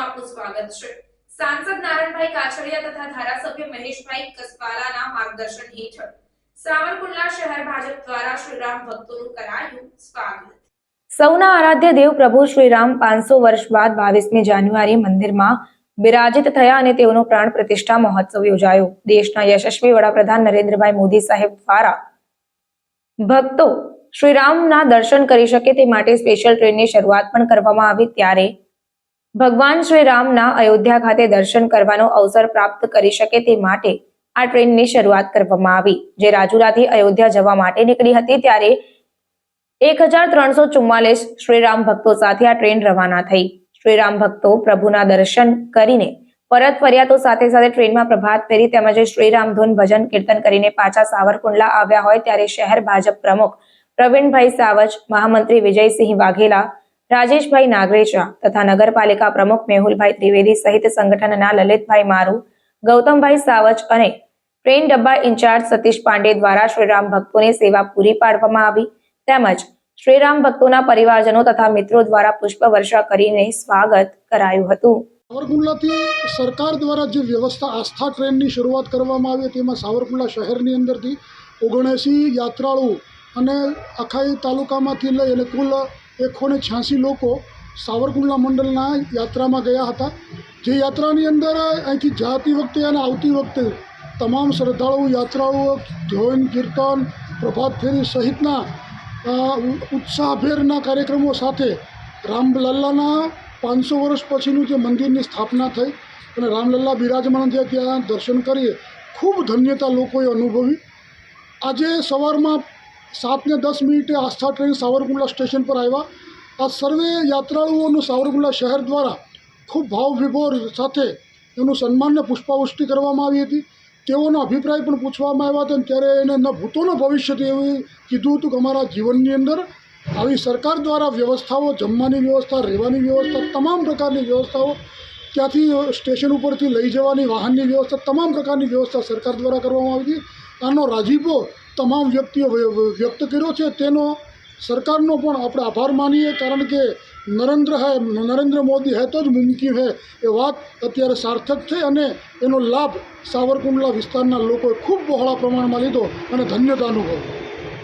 આપનું સ્વાગત છે. સાંસદ નારાયણભાઈ કાછડિયા તથા ધારાસભ્ય મહેશભાઈ કસવાલાના માર્ગદર્શન હેઠળ સાવરકુંડલા શહેર ભાજપ દ્વારા શ્રીરામ ભક્તોનું કરાયું સ્વાગત. સૌના આરાધ્ય દેવ પ્રભુ શ્રીરામ પાંચસો વર્ષ બાદ બાવીસમી જાન્યુઆરી મંદિરમાં બિરાજિત થયા અને તેઓનો પ્રાણ પ્રતિષ્ઠા મહોત્સવ યોજાયો. દેશના યશસ્વી વડાપ્રધાન નરેન્દ્રભાઈ મોદી સાહેબ દ્વારા ભક્તો શ્રીરામના દર્શન કરી શકે તે માટે સ્પેશિયલ ટ્રેનની શરૂઆત પણ કરવામાં આવી. ત્યારે ભગવાન શ્રી રામના અયોધ્યા ખાતે દર્શન કરવાનો અવસર પ્રાપ્ત કરી શકે તે માટે આ ટ્રેનની શરૂઆત કરવામાં આવી. જે રાજુલાથી અયોધ્યા જવા માટે નીકળી હતી ત્યારે એક હજાર ત્રણસો શ્રીરામ ભક્તો સાથે આ ટ્રેન રવાના થઈ. શ્રીરામ ભક્તો પ્રભુના દર્શન કરીને પરત ફર્યા તો સાથે સાથે ટ્રેનમાં પ્રભાત ફેરી તેમજ શ્રીરામ ધૂન ભજન કીર્તન કરીને પાછા સાવરકુંડલા આવ્યા હોય ત્યારે શહેર ભાજપ પ્રમુખ પ્રવીણભાઈ સાવજ, મહામંત્રી વિજયસિંહ વાઘેલા રાજેશભાઈ નાગરેચા તથા નગરપાલિકા પ્રમુખ મેહુલભાઈ ત્રિવેદી સહિત સંગઠનના લલિતભાઈ મારુ, ગૌતમભાઈ સાવચ અને ટ્રેન ડબ્બા ઇન્ચાર્જ સતીશ પાંડે દ્વારા શ્રીરામ ભક્તોને સેવા પૂરી પાડવામાં આવી. તેમજ શ્રીરામ ભક્તોના પરિવારજનો તથા મિત્રો દ્વારા પુષ્પ વર્ષા કરીને સ્વાગત કરાયું હતું. સાવરકુંડલાથી સરકાર દ્વારા જે વ્યવસ્થા આસ્થા ટ્રેનની શરૂઆત કરવામાં આવી હતી, એમાં સાવરકુંડલા શહેરની અંદરથી ઓગણએંસી યાત્રાળુ અને આખા તાલુકામાંથી લઈ અને કુલ એકસો છ્યાસી લોકો સાવરકુંડલા મંડળના યાત્રામાં ગયા હતા. જે યાત્રાની અંદર અહીંથી જતી વખતે અને આવતી વખતે તમામ શ્રદ્ધાળુઓ, યાત્રાળુઓ ધ્યોન કીર્તન, પ્રભાત ફેરી સહિતના ઉત્સાહભેરના કાર્યક્રમો સાથે રામલલ્લાના પાંચસો વર્ષ પછીનું જે મંદિરની સ્થાપના થઈ અને રામલલ્લા બિરાજમાન થયા ત્યાં દર્શન કરીએ, ખૂબ ધન્યતા લોકોએ અનુભવી. આજે સવારમાં સાતને દસ મિનિટે આસ્થા ટ્રેન સાવરકુંડલા સ્ટેશન પર આવ્યા. આ સર્વે યાત્રાળુઓનું સાવરકુંડલા શહેર દ્વારા ખૂબ ભાવવિભોર સાથે એનું સન્માનને પુષ્પાવૃષ્ટિ કરવામાં આવી હતી. તેઓનો અભિપ્રાય પણ પૂછવામાં આવ્યા હતા ત્યારે એને ન ભૂતોનું ભવિષ્ય એવું કીધું હતું કે અમારા જીવનની અંદર આવી સરકાર દ્વારા વ્યવસ્થાઓ, જમવાની વ્યવસ્થા, રહેવાની વ્યવસ્થા, તમામ પ્રકારની વ્યવસ્થાઓ ત્યાંથી સ્ટેશન ઉપરથી લઈ જવાની વાહનની વ્યવસ્થા, તમામ પ્રકારની વ્યવસ્થા સરકાર દ્વારા કરવામાં આવી હતી. આનો રાજીપો તમામ વ્યક્તિઓ વ્ય- વ્ય- વ્યક્ત કર્યો છે. તેનો સરકારનો પણ આપણે આભાર માનીએ, કારણ કે નરેન્દ્ર હે, નરેન્દ્ર મોદી હે તો જ મુમકિન હે એ વાત અત્યારે સાર્થક છે અને એનો લાભ સાવરકુંડલા વિસ્તારના લોકોએ ખૂબ બહોળા પ્રમાણમાં લીધો અને ધન્યતા અનુભવી.